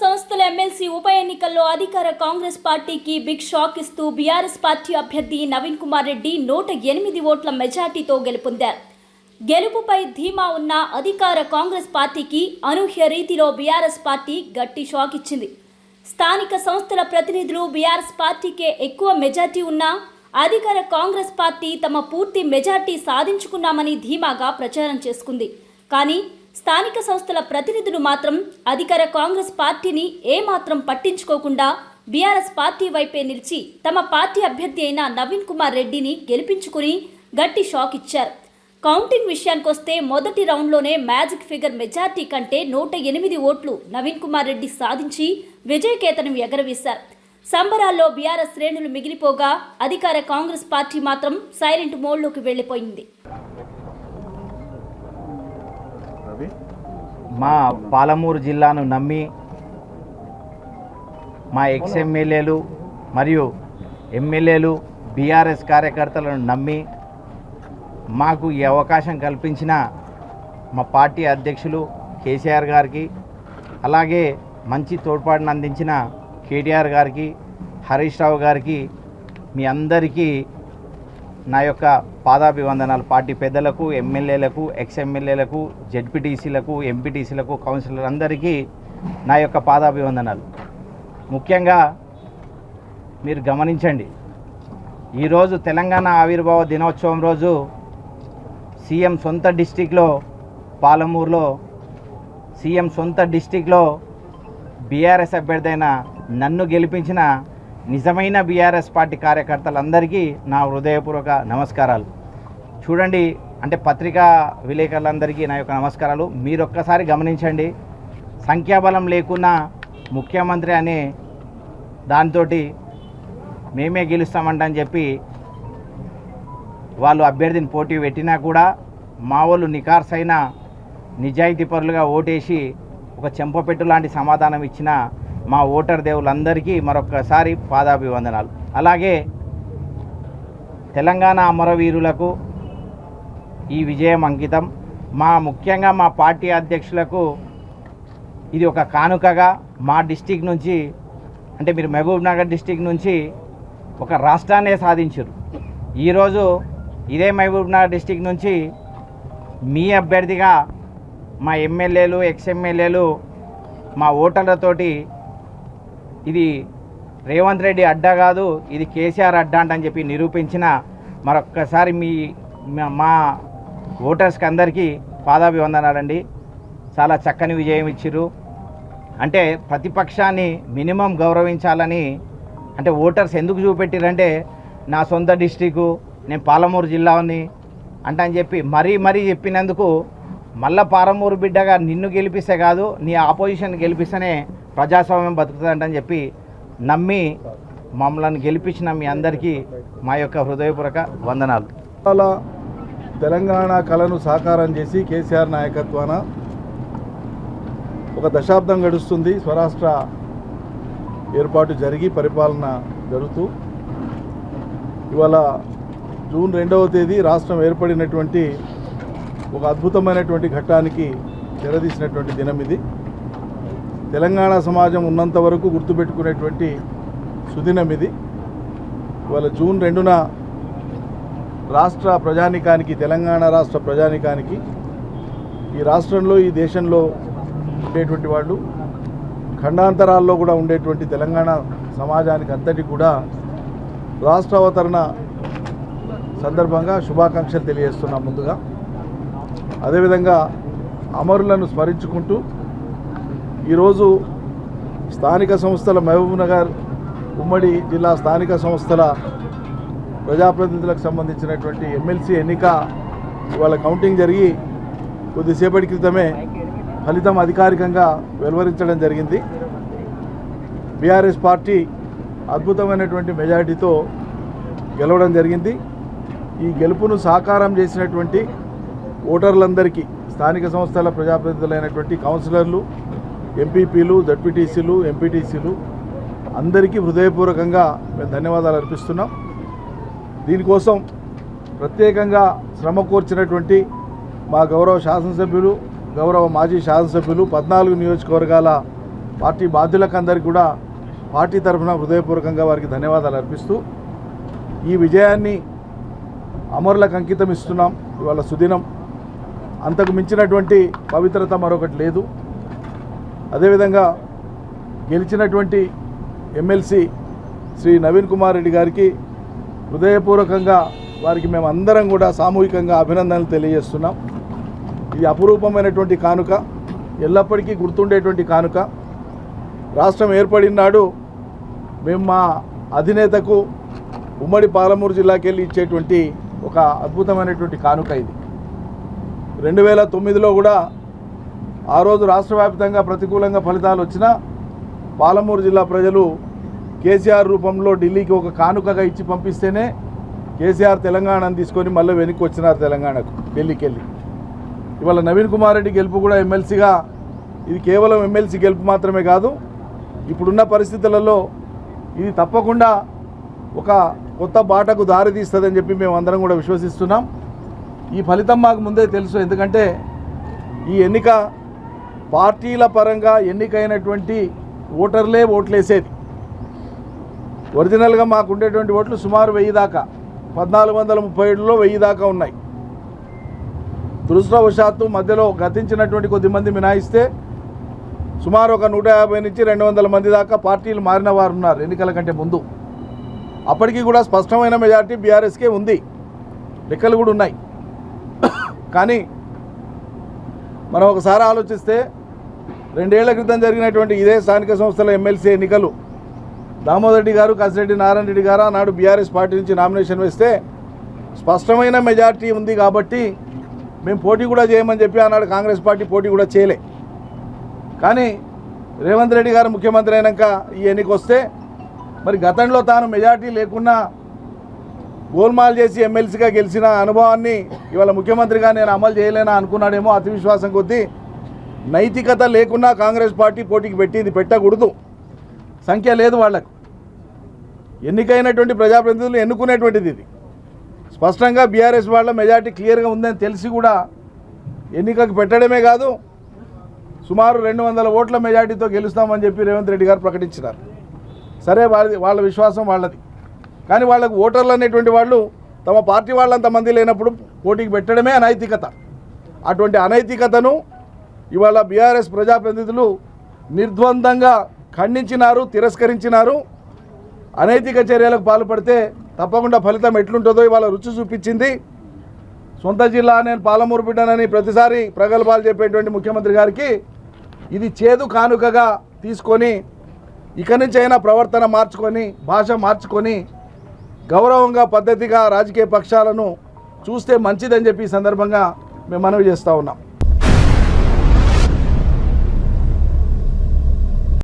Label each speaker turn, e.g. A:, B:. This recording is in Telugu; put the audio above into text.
A: సంస్థల ఎమ్మెల్సీ ఉప ఎన్నికల్లో అధికార కాంగ్రెస్ పార్టీకి బిగ్ షాక్ ఇస్తూ బీఆర్ఎస్ పార్టీ అభ్యర్థి నవీన్ కుమార్ రెడ్డి నూట ఎనిమిది ఓట్ల మెజార్టీతో గెలుపొందారు. గెలుపుపై ధీమా ఉన్న అధికార కాంగ్రెస్ పార్టీకి అనూహ్య రీతిలో బీఆర్ఎస్ పార్టీ గట్టి షాక్ ఇచ్చింది. స్థానిక సంస్థల ప్రతినిధులు బీఆర్ఎస్ పార్టీకే ఎక్కువ మెజార్టీ ఉన్నా అధికార కాంగ్రెస్ పార్టీ తమ పూర్తి మెజార్టీ సాధించుకున్నామని ధీమాగా ప్రచారం చేసుకుంది. కానీ స్థానిక సంస్థల ప్రతినిధులు మాత్రం అధికార కాంగ్రెస్ పార్టీని ఏమాత్రం పట్టించుకోకుండా బీఆర్ఎస్ పార్టీ వైపే నిలిచి తమ పార్టీ అభ్యర్థి అయిన నవీన్ కుమార్ రెడ్డిని గెలిపించుకుని గట్టి షాక్ ఇచ్చారు. కౌంటింగ్ విషయానికొస్తే మొదటి రౌండ్లోనే మ్యాజిక్ ఫిగర్ మెజార్టీ కంటే నూట ఎనిమిది ఓట్లు నవీన్ కుమార్ రెడ్డి సాధించి విజయకేతనం ఎగరవేశారు. సంబరాల్లో బీఆర్ఎస్ శ్రేణులు మిగిలిపోగా అధికార కాంగ్రెస్ పార్టీ మాత్రం సైలెంట్ మోడ్లోకి
B: వెళ్ళిపోయింది
C: మా పాలమూరు జిల్లాను నమ్మి మా ఎక్స్ ఎమ్మెల్యేలు మరియు ఎమ్మెల్యేలు బీఆర్ఎస్ కార్యకర్తలను నమ్మి మాకు ఈ అవకాశం కల్పించిన మా పార్టీ అధ్యక్షులు కేసీఆర్ గారికి అలాగే మంచి తోడ్పాటును అందించిన కేటీఆర్ గారికి హరీష్ రావు గారికి మీ అందరికీ నా యొక్క పాదాభివందనాలు. పార్టీ పెద్దలకు ఎమ్మెల్యేలకు ఎక్స్ ఎమ్మెల్యేలకు జెడ్పీటీసీలకు ఎంపీటీసీలకు కౌన్సిలర్ అందరికీ నా యొక్క పాదాభివందనాలు. ముఖ్యంగా మీరు గమనించండి ఈరోజు తెలంగాణ ఆవిర్భావ దినోత్సవం రోజు సీఎం సొంత డిస్టిక్లో పాలమూరులో సీఎం సొంత డిస్టిక్లో బీఆర్ఎస్ అభ్యర్థి అయిన నన్ను గెలిపించిన నిజమైన బీఆర్ఎస్ పార్టీ కార్యకర్తలందరికీ నా హృదయపూర్వక నమస్కారాలు. చూడండి అంటే పత్రికా విలేకరులందరికీ నా యొక్క నమస్కారాలు. మీరు ఒక్కసారి గమనించండి సంఖ్యాబలం లేకున్నా ముఖ్యమంత్రి అనే దాంతో మేమే గెలుస్తామంటని చెప్పి వాళ్ళు అభ్యర్థిని పోటీ పెట్టినా కూడా మా వాళ్ళు నికార్సైన నిజాయితీ పరులుగా ఓటేసి ఒక చెంపపెట్టు లాంటి సమాధానం ఇచ్చిన మా ఓటర్ దేవులందరికీ మరొకసారి పాదాభివందనాలు. అలాగే తెలంగాణ అమరవీరులకు ఈ విజయం అంకితం. మా ముఖ్యంగా మా పార్టీ అధ్యక్షులకు ఇది ఒక కానుకగా మా డిస్టిక్ నుంచి అంటే మీరు మహబూబ్ నగర్ డిస్టిక్ నుంచి ఒక రాష్ట్రాన్నే సాధించారు. ఈరోజు ఇదే మహబూబ్ నగర్ డిస్టిక్ నుంచి మీ అభ్యర్థిగా మా ఎమ్మెల్యేలు ఎక్స్ ఎమ్మెల్యేలు మా ఓటర్లతోటి ఇది రేవంత్ రెడ్డి అడ్డా కాదు ఇది కేసీఆర్ అడ్డా అంటని చెప్పి నిరూపించిన మరొక్కసారి మీ మా- మా ఓటర్స్కి అందరికీ పాదాభివందనాలండి. చాలా చక్కని విజయం ఇచ్చిర్రు. అంటే ప్రతిపక్షాన్ని మినిమం గౌరవించాలని అంటే ఓటర్స్ ఎందుకు చూపెట్టిరంటే నా సొంత డిస్టికు నేను పాలమూరు జిల్లాని అంటే అని చెప్పి మరీ మరీ చెప్పినందుకు మళ్ళా పారమూరు బిడ్డగా నిన్ను గెలిపిస్తే కాదు నీ ఆపోజిషన్ గెలిపిస్తేనే ప్రజాస్వామ్యం బతుకుతుందంటని చెప్పి నమ్మి మమ్మల్ని గెలిపించిన మీ అందరికీ మా యొక్క హృదయపూర్వక వందనాలు.
B: అలా తెలంగాణ కళను సాకారం చేసి కేసీఆర్ నాయకత్వాన ఒక దశాబ్దం గడుస్తుంది. స్వరాష్ట్ర ఏర్పాటు జరిగి పరిపాలన జరుగుతూ ఇవాళ జూన్ రెండవ తేదీ రాష్ట్రం ఏర్పడినటువంటి ఒక అద్భుతమైనటువంటి ఘట్టానికి తెరదీసినటువంటి దినం ఇది. తెలంగాణ సమాజం ఉన్నంత వరకు గుర్తుపెట్టుకునేటువంటి సుదినం ఇది. ఇవాళ జూన్ రెండున రాష్ట్ర ప్రజానికానికి తెలంగాణ రాష్ట్ర ప్రజానికానికి ఈ రాష్ట్రంలో ఈ దేశంలో ఉండేటువంటి వాళ్ళు ఖండాంతరాల్లో కూడా ఉండేటువంటి తెలంగాణ సమాజానికి అంతటి కూడా రాష్ట్ర అవతరణ సందర్భంగా శుభాకాంక్షలు తెలియజేస్తున్నాం ముందుగా. అదేవిధంగా అమరులను స్మరించుకుంటూ ఈరోజు స్థానిక సంస్థల మహబూబ్నగర్ ఉమ్మడి జిల్లా స్థానిక సంస్థల ప్రజాప్రతినిధులకు సంబంధించినటువంటి ఎమ్మెల్సీ ఎన్నిక ఇవాళ కౌంటింగ్ జరిగి కొద్దిసేపటి క్రితమే ఫలితం అధికారికంగా వెలువరించడం జరిగింది. బీఆర్ఎస్ పార్టీ అద్భుతమైనటువంటి మెజారిటీతో గెలవడం జరిగింది. ఈ గెలుపును సాకారం చేసినటువంటి ఓటర్లందరికీ స్థానిక సంస్థల ప్రజాప్రతినిధులైనటువంటి కౌన్సిలర్లు ఎంపీపీలు జడ్పీటీసీలు ఎంపీటీసీలు అందరికీ హృదయపూర్వకంగా మేము ధన్యవాదాలు అర్పిస్తున్నాం. దీనికోసం ప్రత్యేకంగా శ్రమ కోర్చినటువంటి మా గౌరవ శాసనసభ్యులు గౌరవ మాజీ శాసనసభ్యులు పద్నాలుగు నియోజకవర్గాల పార్టీ బాధ్యులకు అందరికీ కూడా పార్టీ తరఫున హృదయపూర్వకంగా వారికి ధన్యవాదాలు అర్పిస్తూ ఈ విజయాన్ని అమరులకు అంకితం ఇస్తున్నాం. ఇవాళ సుదినం. అంతకు మించినటువంటి పవిత్రత మరొకటి లేదు. అదేవిధంగా గెలిచినటువంటి ఎమ్మెల్సీ శ్రీ నవీన్ కుమార్ రెడ్డి గారికి హృదయపూర్వకంగా వారికి మేము అందరం కూడా సామూహికంగా అభినందనలు తెలియజేస్తున్నాం. ఇది అపురూపమైనటువంటి కానుక ఎల్లప్పటికీ గుర్తుండేటువంటి కానుక. రాష్ట్రం ఏర్పడిన నాడు మేము మా అధినేతకు ఉమ్మడి పాలమూరు జిల్లాకి వెళ్ళి ఇచ్చేటువంటి ఒక అద్భుతమైనటువంటి కానుక ఇది. రెండు వేల తొమ్మిదిలో కూడా ఆ రోజు రాష్ట్ర వ్యాప్తంగా ప్రతికూలంగా ఫలితాలు వచ్చినా పాలమూరు జిల్లా ప్రజలు కేసీఆర్ రూపంలో ఢిల్లీకి ఒక కానుకగా ఇచ్చి పంపిస్తేనే కేసీఆర్ తెలంగాణను తీసుకొని మళ్ళీ వెనక్కి వచ్చినారు తెలంగాణకు ఢిల్లీకి వెళ్ళి. ఇవాళ నవీన్ కుమార్ రెడ్డి గెలుపు కూడా ఎమ్మెల్సీగా ఇది కేవలం ఎమ్మెల్సీ గెలుపు మాత్రమే కాదు ఇప్పుడున్న పరిస్థితులలో ఇది తప్పకుండా ఒక కొత్త బాటకు దారి తీస్తుందని చెప్పి మేము అందరం కూడా విశ్వసిస్తున్నాం. ఈ ఫలితం మాకు ముందే తెలుసు. ఎందుకంటే ఈ ఎన్నిక పార్టీల పరంగా ఎన్నికైనటువంటి ఓటర్లే ఓట్లేసేది. ఒరిజినల్గా మాకు ఉండేటువంటి ఓట్లు సుమారు వెయ్యి దాకా పద్నాలుగు వందల ముప్పై ఏడులో వెయ్యి దాకా ఉన్నాయి. దురదృష్టవశాత్తు మధ్యలో గతించినటువంటి కొద్దిమంది మినాయిస్తే సుమారు ఒక నూట యాభై నుంచి రెండు వందల మంది దాకా పార్టీలు మారిన వారు ఉన్నారు ఎన్నికల కంటే ముందు. అప్పటికి కూడా స్పష్టమైన మెజార్టీ బీఆర్ఎస్కే ఉంది. లెక్కలు కూడా ఉన్నాయి. కానీ మనం ఒకసారి ఆలోచిస్తే రెండేళ్ళ క్రితం జరిగినటువంటి ఇదే స్థానిక సంస్థల ఎమ్మెల్సీ ఎన్నికలు. దామోదర్ రెడ్డి గారు కాసిరెడ్డి నారాయణ రెడ్డి గారు ఆనాడు బీఆర్ఎస్ పార్టీ నుంచి నామినేషన్ వేస్తే స్పష్టమైన మెజార్టీ ఉంది కాబట్టి మేము పోటీ కూడా చేయమని చెప్పి ఆనాడు కాంగ్రెస్ పార్టీ పోటీ కూడా చేయలే. కానీ రేవంత్ రెడ్డి గారు ముఖ్యమంత్రి అయినాక ఈ ఎన్నికొస్తే మరి గతంలో తాను మెజార్టీ లేకున్నా గోల్మాల్ చేసి ఎమ్మెల్సీగా గెలిచిన అనుభవాన్ని ఇవాళ ముఖ్యమంత్రిగా నేను అమలు చేయలేనా అనుకున్నాడేమో అతివిశ్వాసం కొద్దీ నైతికత లేకున్నా కాంగ్రెస్ పార్టీ పోటీకి పెట్టింది పెట్టకూడదు. సంఖ్య లేదు వాళ్ళకు ఎన్నికైనటువంటి ప్రజాప్రతినిధులు ఎన్నుకునేటువంటిది ఇది. స్పష్టంగా బీఆర్ఎస్ వాళ్ళ మెజార్టీ క్లియర్గా ఉందని తెలిసి కూడా ఎన్నికకు పెట్టడమే కాదు సుమారు రెండు వందల ఓట్ల మెజార్టీతో గెలుస్తామని చెప్పి రేవంత్ రెడ్డి గారు ప్రకటించినారు. సరే వాళ్ళది వాళ్ళ విశ్వాసం వాళ్ళది. కానీ వాళ్ళకు ఓటర్లు అనేటువంటి వాళ్ళు తమ పార్టీ వాళ్ళంత మంది లేనప్పుడు పోటీకి పెట్టడమే అనైతికత. అటువంటి అనైతికతను ఇవాళ బీఆర్ఎస్ ప్రజాప్రతినిధులు నిర్ద్వందంగా ఖండించినారు తిరస్కరించినారు. అనైతిక చర్యలకు పాల్పడితే తప్పకుండా ఫలితం ఎట్లుంటుందో ఇవాళ రుచి చూపించింది. సొంత జిల్లా నేను పాలమూరు బిడ్డనని ప్రతిసారి ప్రగల్భాలు చెప్పేటువంటి ముఖ్యమంత్రి గారికి ఇది చేదు కానుకగా తీసుకొని ఇక నుంచి అయినా ప్రవర్తన మార్చుకొని భాష మార్చుకొని గౌరవంగా పద్ధతిగా రాజకీయ పక్షాలను చూస్తే మంచిదని చెప్పి ఈ సందర్భంగా మేము మనవి చేస్తూ ఉన్నాం.